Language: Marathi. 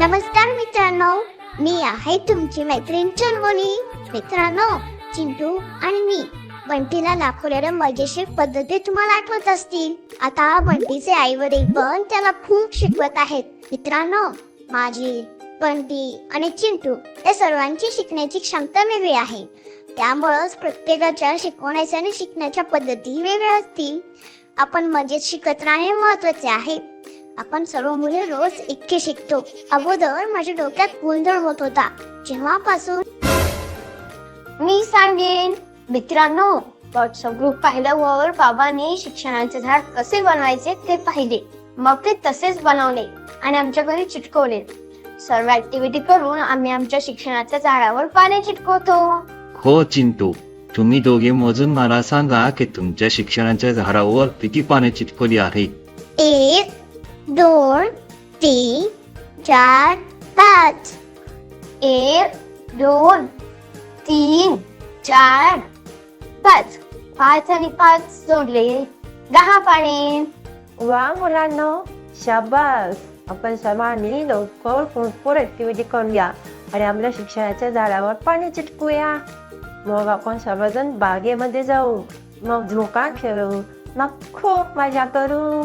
नमस्कार मित्रांनो मी आहे तुमची मैत्रीण चुनमुनी मित्रांनो चिंटू आणि मी बंटीला दाखवलेल्या मजेशीर पद्धती तुम्हाला आठवत असतील. आता बंटीचे आई वडील पण त्याला खूप शिकवत आहेत. मित्रांनो माझी बंटी आणि चिंटू या सर्वांची शिकण्याची क्षमता वेगळी आहे. त्यामुळंच प्रत्येकाच्या शिकवण्याच्या आणि शिकण्याच्या पद्धती वेगळ्या असतील. आपण मजेत शिकत राहणे महत्त्वाचे आहे. आपण सर्व मुले रोज इतके शिकतो. अगोदर माझ्या डोक्यात गोंधळ होत होता. जेव्हापासून मी सांगेन मित्रांनो व्हॉट्सअप ग्रुप पाहिल्यावर बाबांनी शिक्षणाचे झाड कसे बनवायचे ते पाहिले. मग ते तसेच बनवले आणि आमच्या घरी चिटकवले. सर्व ऍक्टिव्हिटी करून आम्ही आमच्या शिक्षणाच्या झाडावर पाणी चिटकवतो. हो चिंटू. तुम्ही दोघे मोजून मला सांगा की तुमच्या शिक्षणाच्या झाडावर किती पाने चिटकवली आहे. एक दोन तीन चार पाच. एक दोन तीन चार पाच. पाच आणि पाच जोडले. दहा पाणी. वा मुलांनो शाबास. आपण सर्वांनी लवकर भरपूर ऍक्टिव्हिटी करूया. आणि आपल्या शिक्षणाच्या झाडावर पाणी चिटकूया. मग आपण सर्वजण बागेमध्ये जाऊ मग झोका खेळू मग खूप मजा करू